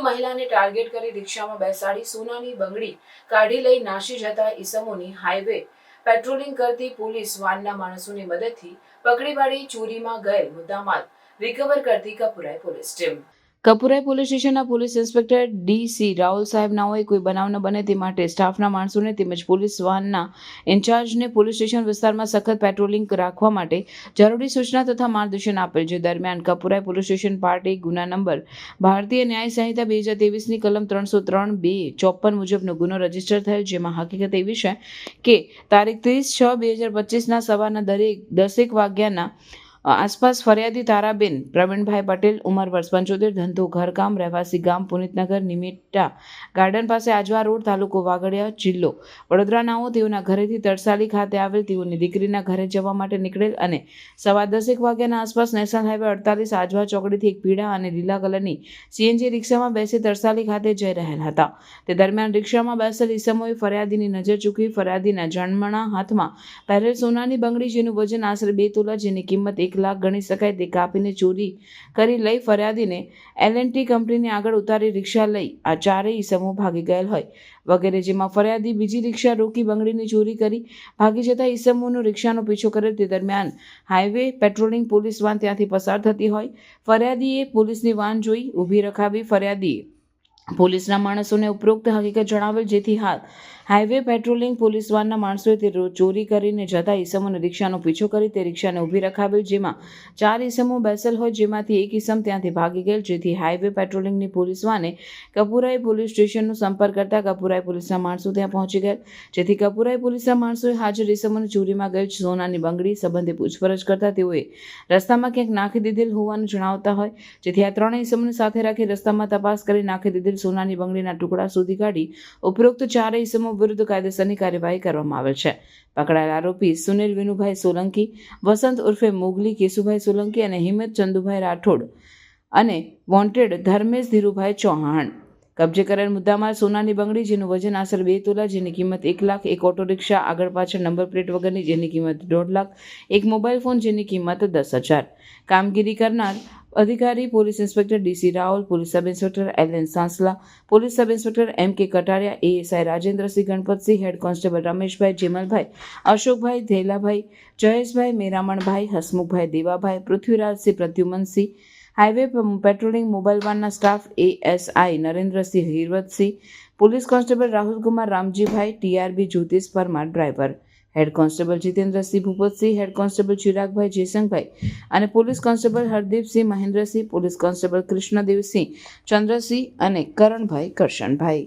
મહિલાને ટાર્ગેટ કરી રિક્ષામાં બેસાડી સોનાની બંગડી કાઢી લઈ નાસી જતા ઈસમોની હાઈવે પેટ્રોલિંગ કરતી પોલીસ વાનના માણસોની મદદથી પકડી પાડી ચોરીમાં ગયેલ મુદ્દામાલ રિકવર કરતી Kapurai police team. Kapurai police સ્ટેશનના police inspector D C Rahul saheb નાઓએ કોઈ બનાવ ન બને તે માટે સ્ટાફના માણસોને તેમજ પોલીસ વાહનના ઇન્ચાર્જને પોલીસ સ્ટેશન વિસ્તારમાં સખત પેટ્રોલિંગ રાખવા માટે જરૂરી સૂચના તથા માર્ગદર્શન આપેલ છે. દરમિયાન કપુરાઈ પોલીસ સ્ટેશન પાર્ટી ગુના નંબર ભારતીય ન્યાય સંહિતા બે હજાર તેવીસની કલમ ત્રણસો ત્રણ બે ચોપન મુજબનો ગુનો રજિસ્ટર થયેલ, જેમાં હકીકત એવી છે કે તારીખ ત્રીસ છ બે હજાર પચીસના સવારના દરેક દસેક વાગ્યાના આસપાસ ફરિયાદી તારાબેન, પ્રવીણભાઈ પટેલ, ઉંમર વર્ષ પંચોતેર, ધંધો ઘરકામ, રહેવાસી ગામ, પુનિતનગર, નિમિટા ગાર્ડન પાસે આજવા રોડ તાલુકો વાગડિયા જિલ્લો. વડોદરા નાઓ તેઓના ઘરેથી તરસાલી ખાતે આવેલ તેઓની દીકરીના ઘરે જવા માટે નીકળેલ અને સવા દસેક વાગ્યાના આસપાસ નેશનલ હાઈવે અડતાલીસ આજવા ચોકડીથી એક પીળા અને લીલા કલરની સીએનજી રિક્ષામાં બેસી તરસાલી ખાતે જઈ રહેલ હતા. તે દરમિયાન રિક્ષામાં બેસેલ ઈસમોએ ફરિયાદીની નજર ચૂકવી ફરિયાદીના જન્મણા હાથમાં પહેરેલ સોનાની બંગડી જેનું વજન આશરે બે તોલા જેની કિંમત એક લાખ ગણી શકાય તે કાપીને ચોરી કરી લઈ ફરિયાદીને એલ એન્ડ ટી કંપનીની આગળ ઉતારી રિક્ષા લઈ. આ ચારેય સમૂહ ભાગી ગયેલ હોય. વગેરે જેમાં ફરિયાદી બીજી રિક્ષા રોકી બંગડીની ચોરી કરી. ભાગી જતા ઈસમોનો રિક્ષાનો પીછો કરે તે દરમિયાન હાઈવે પેટ્રોલિંગ પોલીસ વાન ત્યાંથી પસાર થતી હોય. ફરિયાદીએ પોલીસની વાન જોઈ ઊભી રખાવી ફરિયાદીએ. પોલીસના માણસોને ઉપરોક્ત હકીકત જણાવેલ જેથી હાલ હાઈવે પેટ્રોલિંગ પોલીસ વાનના માણસોએ તે ચોરી કરીને જતા ઈસમોને રિક્ષાનો પીછો કરી તે રિક્ષાને ઊભી રખાવેલ, જેમાં ચાર ઈસમો બેસેલ હોય, જેમાંથી એક ઈસમ ત્યાંથી ભાગી ગયેલ, જેથી હાઈવે પેટ્રોલિંગની પોલીસ વાને કપુરાઈ પોલીસ સ્ટેશનનો સંપર્ક કરતા કપુરાઈ પોલીસના માણસો ત્યાં પહોંચી ગયેલ જેથી કપુરાઈ પોલીસના માણસોએ હાજર ઈસમોને ચોરીમાં ગયેલ સોનાની બંગડી સંબંધે પૂછપરછ કરતા તેઓએ રસ્તામાં ક્યાંક નાખી દીધેલ હોવાનું જણાવતા હોય. જેથી આ ત્રણેય ઈસમોને સાથે રાખી રસ્તામાં તપાસ કરી નાખી દીધેલ સોનાની બંગડીના ટુકડા શોધી કાઢી ઉપરોક્ત ચારેય ઈસમો વિરુદ્ધ કાયદેસરની કાર્યવાહી કરવામાં આવેલ છે. પકડાયેલ આરોપી સુનિલ વિનુભાઈ સોલંકી, વસંત ઉર્ફે મોગલી, કેશુભાઈ સોલંકી અને હિંમત ચંદુભાઈ રાઠોડ અને વોન્ટેડ ધર્મેશ ધીરુભાઈ ચૌહાણ. કબજે કરેલ મુદ્દામાં સોનાની બંગડી, જેનું વજન આશરે બે તોલા, જેની કિંમત એક લાખ, એક ઓટો રિક્ષા આગળ પાછળ નંબર પ્લેટ વગરની, જેની કિંમત દોઢ લાખ, એક મોબાઈલ ફોન, જેની કિંમત દસ હજાર. કામગીરી કરનાર અધિકારી, police inspector D C Raval, police sub inspector L N Sansla, police sub inspector M K Kataria, ASI Rajendrasinh Ganpatsinh, head constable Rameshbhai Jemalbhai, Ashokbhai Dhelabhai, Jayeshbhai Meramanbhai, Hasmukhbhai Devabhai, Prithvirajsinh Pradyumansinh, highway patrolling mobile વાનના staff ASI Narendrasinh Hiravatsinh, police constable Rahulkumar Ramjibhai, TRB Jyotish Parmar driver. Head constable Jitendrasinh Bhupatsinh, head constable Chiragbhai Jaysangbhai અને police constable Hardipsinh Mahendrasinh, police constable Krishnadevsinh, Chandrasinh અને કરણભાઈ કરશનભાઈ.